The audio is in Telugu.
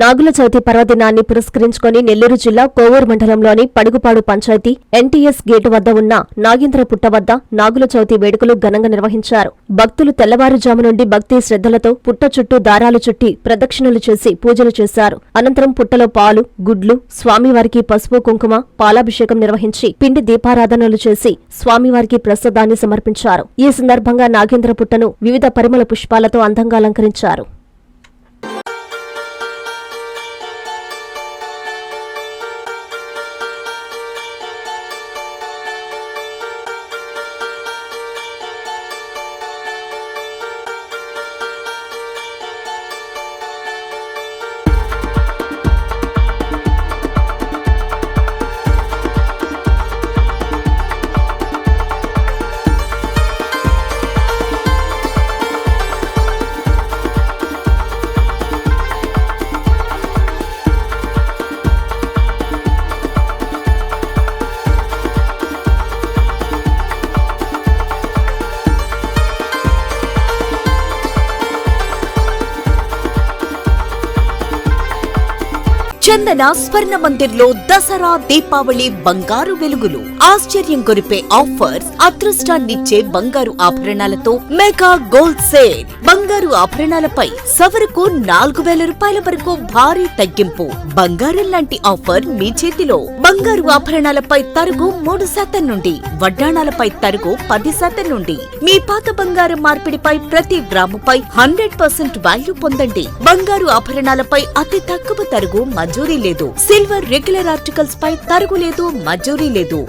నాగుల చవితి పర్వదినాన్ని పురస్కరించుకొని నెల్లూరు జిల్లా కోవూరు మండలంలోని పడుగుపాడు పంచాయతీ ఎన్టీఎస్ గేటు వద్ద ఉన్న నాగేంద్ర పుట్ట వద్ద నాగుల చవితి వేడుకలు ఘనంగా నిర్వహించారు. భక్తులు తెల్లవారుజాము నుండి భక్తి శ్రద్ధలతో పుట్ట చుట్టూ దారాలు చుట్టి ప్రదక్షిణలు చేసి పూజలు చేశారు. అనంతరం పుట్టలో పాలు గుడ్లు స్వామివారికి పసుపు కుంకుమ పాలాభిషేకం నిర్వహించి పిండి దీపారాధనలు చేసి స్వామివారికి ప్రసాదాన్ని సమర్పించారు. ఈ సందర్భంగా నాగేంద్ర పుట్టను వివిధ పరిమళ పుష్పాలతో అందంగా అలంకరించారు. చందన స్వర్ణ మందిర్లో దసరా దీపావళి బంగారు వెలుగులు. ఆశ్చర్యం కొరిపే ఆఫర్స్ అదృష్టాన్నిచ్చే బంగారు ఆభరణాలతో మెగా గోల్డ్ సేల్. బంగారు ఆభరణాలపై సవరకు నాలుగు వేల రూపాయల వరకు భారీ తగ్గింపు. బంగారం లాంటి ఆఫర్ మీ చేతిలో. బంగారు ఆభరణాలపై తరుగు మూడు శాతం నుండి వడ్డాణాలపై తరుగు పది శాతం నుండి. మీ పాత బంగారం మార్పిడిపై ప్రతి గ్రాముపై హండ్రెడ్ పర్సెంట్ వాల్యూ పొందండి. బంగారు ఆభరణాలపై అతి తక్కువ తరుగు మంజూరీ లేదు. సిల్వర్ రెగ్యులర్ ఆర్టికల్స్ పై తరుగు లేదు మంజూరీ లేదు.